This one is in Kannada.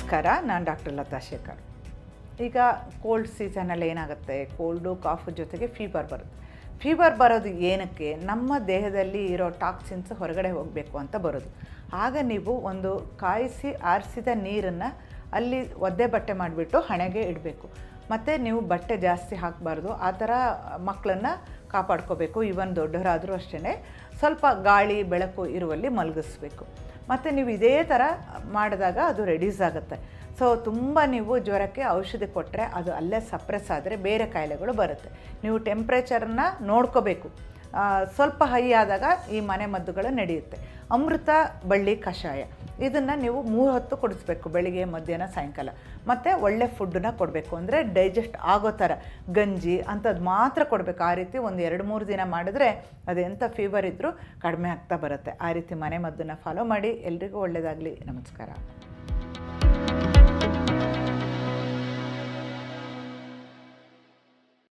ನಮಸ್ಕಾರ, ನಾನು ಡಾಕ್ಟರ್ ಲತಾ ಶೇಖರ್. ಈಗ ಕೋಲ್ಡ್ ಸೀಸನಲ್ಲಿ ಏನಾಗುತ್ತೆ? ಕೋಲ್ಡು ಕಾಫ್ ಜೊತೆಗೆ ಫೀವರ್ ಬರುತ್ತೆ. ಫೀವರ್ ಬರೋದು ಏನಕ್ಕೆ? ನಮ್ಮ ದೇಹದಲ್ಲಿ ಇರೋ ಟಾಕ್ಸಿನ್ಸ್ ಹೊರಗಡೆ ಹೋಗಬೇಕು ಅಂತ ಬರೋದು. ಆಗ ನೀವು ಒಂದು ಕಾಯಿಸಿ ಆರಿಸಿದ ನೀರನ್ನು ಅಲ್ಲಿ ಒದ್ದೆ ಬಟ್ಟೆ ಮಾಡಿಬಿಟ್ಟು ಹಣೆಗೆ ಇಡಬೇಕು. ಮತ್ತು ನೀವು ಬಟ್ಟೆ ಜಾಸ್ತಿ ಹಾಕಬಾರ್ದು. ಆ ಥರ ಮಕ್ಕಳನ್ನು ಕಾಪಾಡ್ಕೋಬೇಕು. ಇವನ್ ದೊಡ್ಡವರಾದರೂ ಅಷ್ಟೇ ಸ್ವಲ್ಪ ಗಾಳಿ, ಬೆಳಕು ಇರುವಲ್ಲಿ ಮಲಗಿಸ್ಬೇಕು. ಮತ್ತು ನೀವು ಇದೇ ಥರ ಮಾಡಿದಾಗ ಅದು ರೆಡ್ಯೂಸ್ ಆಗುತ್ತೆ. ಸೊ ತುಂಬ ನೀವು ಜ್ವರಕ್ಕೆ ಔಷಧಿ ಕೊಟ್ಟರೆ ಅದು ಅಲ್ಲೇ ಸಪ್ರೆಸ್ ಆದರೆ ಬೇರೆ ಕಾಯಿಲೆಗಳು ಬರುತ್ತೆ. ನೀವು ಟೆಂಪ್ರೇಚರನ್ನ ನೋಡ್ಕೋಬೇಕು. ಸ್ವಲ್ಪ ಹೈ ಆದಾಗ ಈ ಮನೆ ಮದ್ದುಗಳು ನಡೆಯುತ್ತೆ. ಅಮೃತ ಬಳ್ಳಿ ಕಷಾಯ. ಇದನ್ನು ನೀವು ಮೂರು ಹೊತ್ತು ಕುಡಿಸ್ಬೇಕು, ಬೆಳಿಗ್ಗೆ, ಮಧ್ಯಾಹ್ನ, ಸಾಯಂಕಾಲ. ಮತ್ತು ಒಳ್ಳೆ ಫುಡ್ಡನ್ನ ಕೊಡಬೇಕು. ಅಂದರೆ ಡೈಜೆಸ್ಟ್ ಆಗೋ ಥರ. ಗಂಜಿ ಅಂಥದ್ದು ಮಾತ್ರ ಕೊಡಬೇಕು. ಆ ರೀತಿ ಒಂದು ಎರಡು ಮೂರು ದಿನ ಮಾಡಿದ್ರೆ ಅದೆಂಥ ಫೀವರ್ ಇದ್ದರೂ ಕಡಿಮೆ ಆಗ್ತಾ ಬರುತ್ತೆ. ಆ ರೀತಿ ಮನೆ ಮದ್ದನ್ನು ಫಾಲೋ ಮಾಡಿ. ಎಲ್ರಿಗೂ ಒಳ್ಳೆಯದಾಗಲಿ ನಮಸ್ಕಾರ.